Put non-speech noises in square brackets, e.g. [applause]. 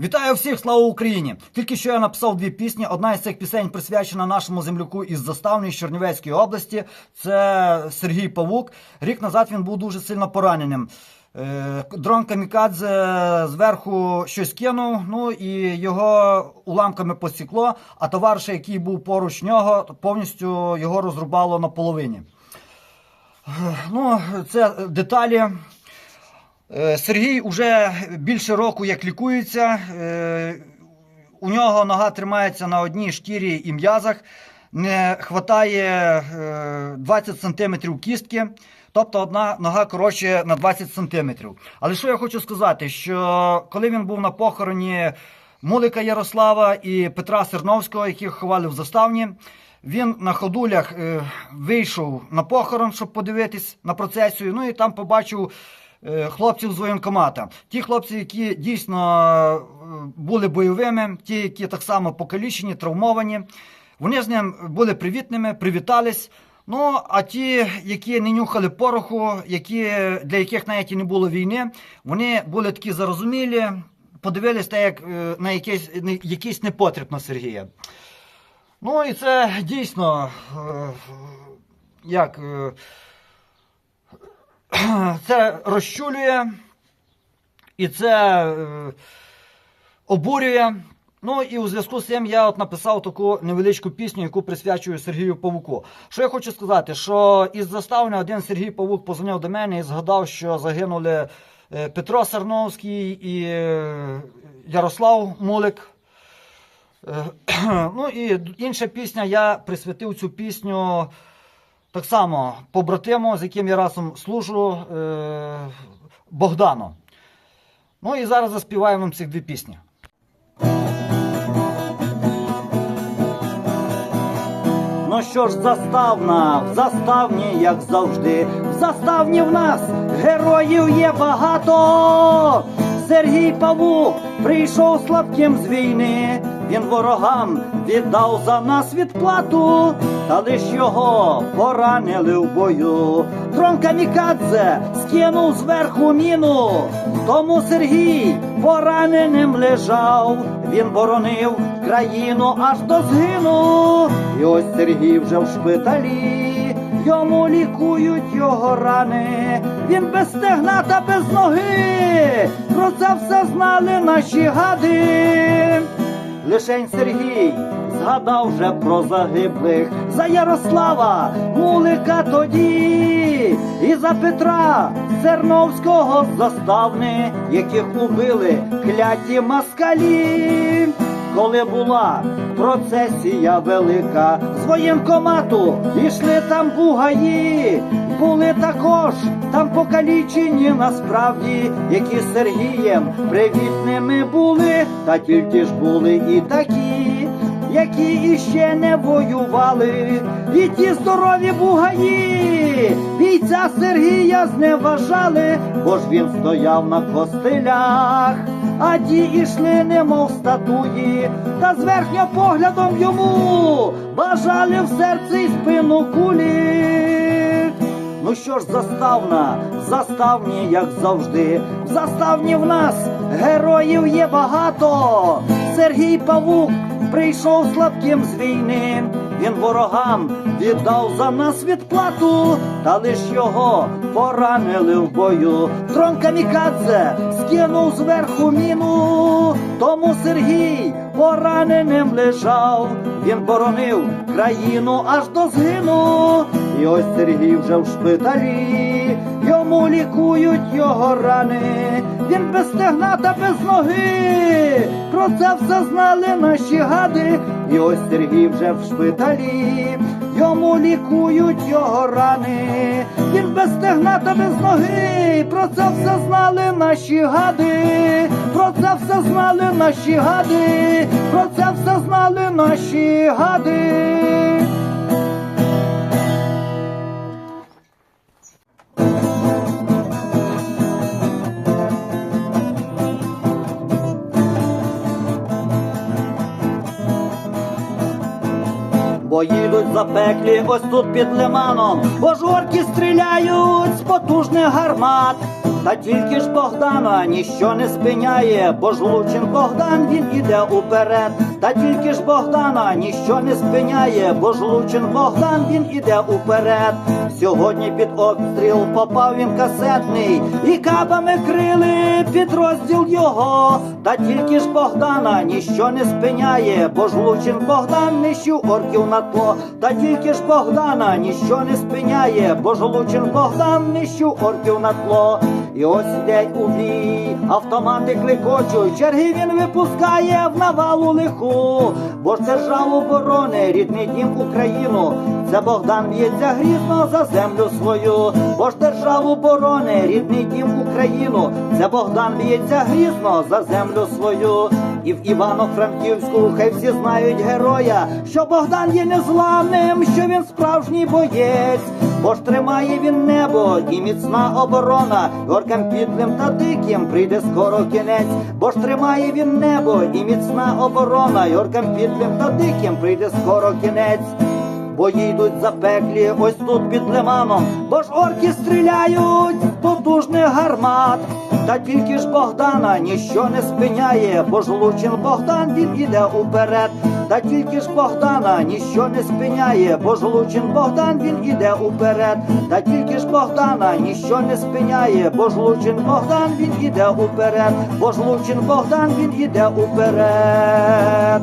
Вітаю всіх, слава Україні! Тільки що я написав дві пісні. Одна із цих пісень присвячена нашому земляку із Заставної Чернівецької області. Це Сергій Павук. Рік назад він був дуже сильно пораненим. Е, Дрон Камікадзе зверху щось кинув, ну і його уламками посікло, а товариш, який був поруч нього, повністю його розрубало на половині. Ну, це деталі. Е, Сергій вже більше року як лікується. Е, У нього нога тримається на одній шкірі і м'язах. Не вистачає е, 20 см кістки. Тобто одна нога коротше на 20 см. Але що я хочу сказати, що коли він був на похороні Мулика Ярослава і Петра Серновського, яких ховали в заставні, він на ходулях е, вийшов на похорон, щоб подивитись на процесію. Ну і там побачив хлопців з воєнкомата. Ті хлопці, які дійсно е, були бойовими, ті, які так само покалічені, травмовані. Вони з ним були привітними, привітались. Ну, а ті, які не нюхали пороху, які, для яких навіть і не було війни, вони були такі зарозумілі, подивились так, як е, на якийсь, якийсь непотріб на Сергія. Ну і це дійсно е, як е, [clears throat] це розчулює і це е, обурює. Ну і у зв'язку з цим я от написав таку невеличку пісню, яку присвячую Сергію Павуку. Що я хочу сказати, що із заставни один Сергій Павук позвонив до мене і згадав, що загинули е, Петро Сарновський і е, Ярослав Мулик. [clears throat] Ну і інша пісня, я присвятив цю пісню так само побратиму, з яким я разом служу, е, Богдану. Ну і зараз заспіваємо вам цих дві пісні. Ну що ж, заставна, в заставні, як завжди, в заставні в нас героїв є багато. Сергій Павук прийшов слабким з війни, він ворогам віддав за нас відплату, та лиш його поранили в бою. Дрон Камікадзе скинув зверху міну, тому Сергій пораненим лежав, він боронив країну аж до згину. І ось Сергій вже в шпиталі, йому лікують його рани. Він без стегна та без ноги. Про це все знали наші гади. Лишень Сергій згадав вже про загиблих. За Ярослава Мулика тоді, і за Петра Серновського заставни, яких убили кляті москалі. Коли була процесія велика з воєнкомату, ішли там бугаї, були також там покалічені насправді, які Сергієм привітними були, та тільки ж були і такі, які іще не воювали, і ті здорові бугаї, бійця Сергія зневажали, бо ж він стояв на костилях а ті ішли, немов статуї, та з верхньо поглядом йому бажали в серці й спину кулі. Ну що ж, заставна, заставні, як завжди, заставні в нас героїв є багато. Сергій Павук прийшов слабким з війни, він ворогам віддав за нас відплату, та лиш його поранили в бою. Трон Камікадзе скинув зверху міну, тому Сергій пораненим лежав, він боронив країну аж до згину. І ось Сергій вже в шпиталі, йому лікують його рани, він без стегна та без ноги. Про це все знали наші гади. І ось Сергій вже в шпиталі, йому лікують його рани, він без стегна та без ноги. Про це все знали наші гади, про це все знали наші гади, про це все знали наші гади. Бо їдуть запеклі ось тут під лиманом, бо жорки стріляють з потужних гармат. Та тільки ж Богдана ніщо не спиняє, бо ж Лучин Богдан він іде уперед. Та тільки ж Богдана ніщо не спиняє, бо ж Лучин Богдан він іде уперед. Сьогодні під обстріл попав він касетний, і кабами крили підрозділ його. Та тільки ж Богдана ніщо не спиняє, бо ж Лучин Богдан нищив орків на тло. Та тільки ж Богдана ніщо не спиняє, бо ж Лучин Богдан нищив орків на тло. І ось йдеть у бій, автомати кликочуть, черги він випускає в навалу лиху, бо ж це жал оборони, рідний дім Україну. Це Богдан б'ється грізно за землю свою, бо ж державу оборони, рідний дім Україну. Це Богдан б'ється грізно за землю свою. І в Івано-Франківську хай всі знають героя, що Богдан є незламним, що він справжній боєць. Бо ж тримає він небо і міцна оборона, оркам підлим та диким прийде скоро кінець. Бо ж тримає він небо і міцна оборона, оркам підлим та диким прийде скоро кінець. Бо йдуть запеклі, ось тут під лиманом, бо ж орки стріляють з потужних гармат. Та тільки ж Богдана ніщо не спиняє, бо ж Лучин Богдан він іде уперед. Та тільки ж Богдана ніщо не спиняє, бо ж Лучин Богдан він іде уперед. Та тільки ж Богдана ніщо не спиняє, бо ж Лучин Богдан він іде уперед, бо ж Лучин Богдан він іде уперед.